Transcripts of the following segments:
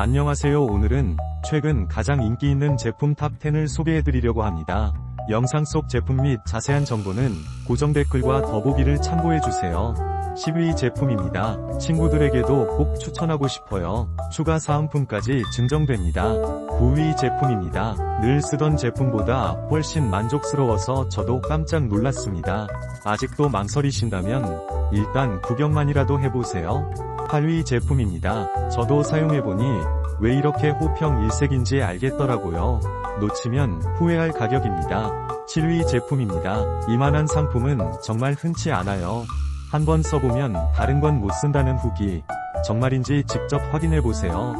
안녕하세요 오늘은 최근 가장 인기 있는 제품 탑10을 소개해드리려고 합니다. 영상 속 제품 및 자세한 정보는 고정 댓글과 더보기를 참고해주세요. 10위 제품입니다. 친구들에게도 꼭 추천하고 싶어요. 추가 사은품까지 증정됩니다. 9위 제품입니다. 늘 쓰던 제품보다 훨씬 만족스러워서 저도 깜짝 놀랐습니다. 아직도 망설이신다면 일단 구경만이라도 해보세요. 8위 제품입니다. 저도 사용해보니 왜 이렇게 호평 일색인지 알겠더라고요. 놓치면 후회할 가격입니다. 7위 제품입니다. 이만한 상품은 정말 흔치 않아요. 한 번 써보면 다른 건 못 쓴다는 후기. 정말인지 직접 확인해보세요.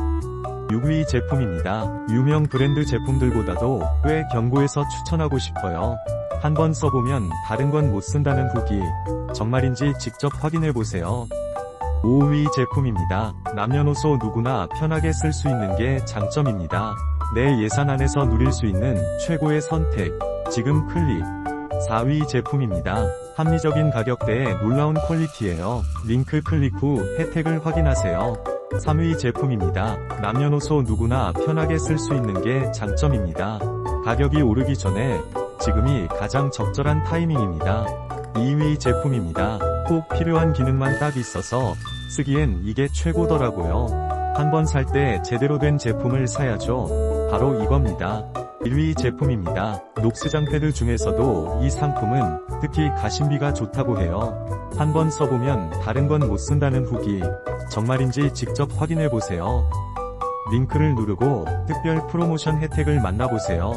6위 제품입니다. 유명 브랜드 제품들보다도 꽤 견고해서 추천하고 싶어요. 한 번 써보면 다른 건 못 쓴다는 후기. 정말인지 직접 확인해보세요. 5위 제품입니다. 남녀노소 누구나 편하게 쓸 수 있는 게 장점입니다. 내 예산 안에서 누릴 수 있는 최고의 선택. 지금 클릭. 4위 제품입니다. 합리적인 가격대에 놀라운 퀄리티예요. 링크 클릭 후 혜택을 확인하세요. 3위 제품입니다. 남녀노소 누구나 편하게 쓸 수 있는 게 장점입니다. 가격이 오르기 전에 지금이 가장 적절한 타이밍입니다. 2위 제품입니다. 꼭 필요한 기능만 딱 있어서 쓰기엔 이게 최고더라고요. 한 번 살 때 제대로 된 제품을 사야죠. 바로 이겁니다. 1위 제품입니다. 녹스장 패드 중에서도 이 상품은 특히 가심비가 좋다고 해요. 한번 써보면 다른 건 못 쓴다는 후기. 정말인지 직접 확인해보세요. 링크를 누르고 특별 프로모션 혜택을 만나보세요.